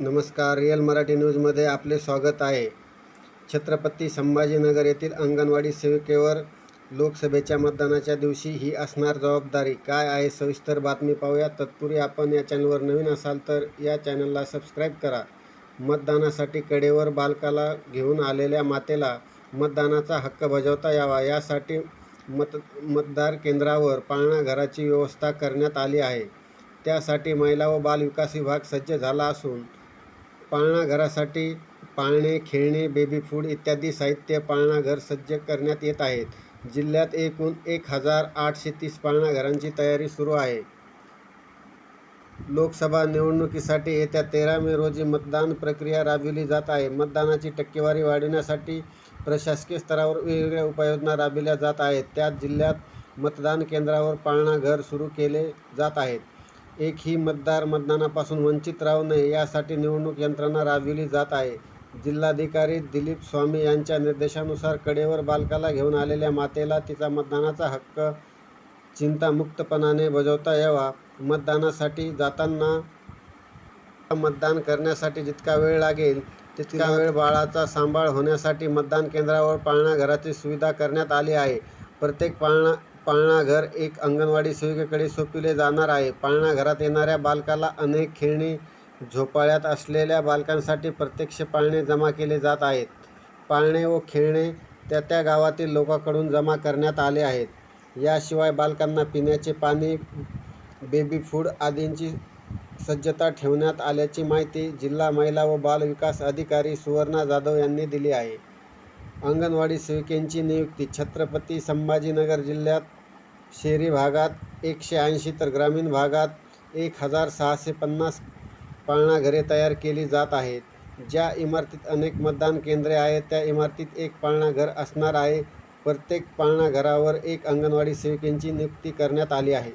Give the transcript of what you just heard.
नमस्कार रिअल मराठी न्यूजमध्ये आपले स्वागत आहे. छत्रपती संभाजीनगर येथील अंगणवाडी सेविकेवर लोकसभेच्या मतदानाच्या दिवशी ही असणार जबाबदारी. काय आहे? सविस्तर बातमी पाहूया. तत्पूर्वी आपण या चॅनलवर नवीन असाल तर या चॅनलला सबस्क्राईब करा. मतदानासाठी कडेवर बालकाला घेऊन आलेल्या मातेला मतदानाचा हक्क बजावता यावा. यासाठी मत मतदार केंद्रावर पाळणा घराची व्यवस्था करण्यात आली आहे. त्यासाठी महिला व बाल विकास विभाग सज्ज झाला असून पाळणाघरासाठी पाळणे खेळणे बेबी फूड इत्यादी साहित्य पाळणाघर सज्ज करण्यात येत आहेत. जिल्ह्यात एकूण एक हजार आठशे तीस पाळणा घरांची तयारी सुरू आहे. लोकसभा निवडणुकीसाठी येत्या तेरा मे रोजी मतदान प्रक्रिया राबविली जात आहे. मतदानाची टक्केवारी वाढविण्यासाठी प्रशासकीय स्तरावर वेगवेगळ्या उपाययोजना राबविल्या जात आहेत. त्यात जिल्ह्यात मतदान केंद्रावर पाळणाघर सुरू केले जात आहेत. एकही मतदार मतदानापासून वंचित राहू नये यासाठी निवडणूक यंत्रणा राबविली जात आहे. जिल्हाधिकारी दिलीप स्वामी यांच्या निर्देशानुसार कडेवर बालकाला घेऊन आलेल्या मातेला तिचा मतदानाचा हक्क चिंतामुक्तपणाने बजावता यावा. मतदानासाठी जाताना मतदान करण्यासाठी जितका वेळ लागेल तितका वेळ बाळाचा सांभाळ होण्यासाठी मतदान केंद्रावर पाळणा घराची सुविधा करण्यात आली आहे. प्रत्येक पाळणा पाळणाघर एक अंगणवाडी सेविकेकडे सोपविले जाणार आहे. पाळणा घरात येणाऱ्या बालकाला अनेक खेळणी झोपाळ्यात असलेल्या बालकांसाठी प्रत्यक्ष पाळणे जमा केले जात आहेत. पाळणे व खेळणे त्या त्या गावातील लोकांकडून जमा करण्यात आले आहेत. याशिवाय बालकांना पिण्याचे पाणी बेबी फूड आदींची सज्जता ठेवण्यात आल्याची माहिती जिल्हा महिला व बाल विकास अधिकारी सुवर्णा जाधव यांनी दिली आहे. अंगणवाडी सेविकेंची नियुक्ती छत्रपती संभाजीनगर जिल्ह्यात शहरी भागात एकशे ऐंशी तर ग्रामीण भागात एक हजार सहाशे पन्नास पाळणाघरे तयार केली जात आहेत. ज्या इमारतीत अनेक मतदान केंद्रे आहेत त्या इमारतीत एक पाळणाघर असणार आहे. प्रत्येक पाळणाघरावर एक अंगणवाडी सेविकेंची नियुक्ती करण्यात आली आहे.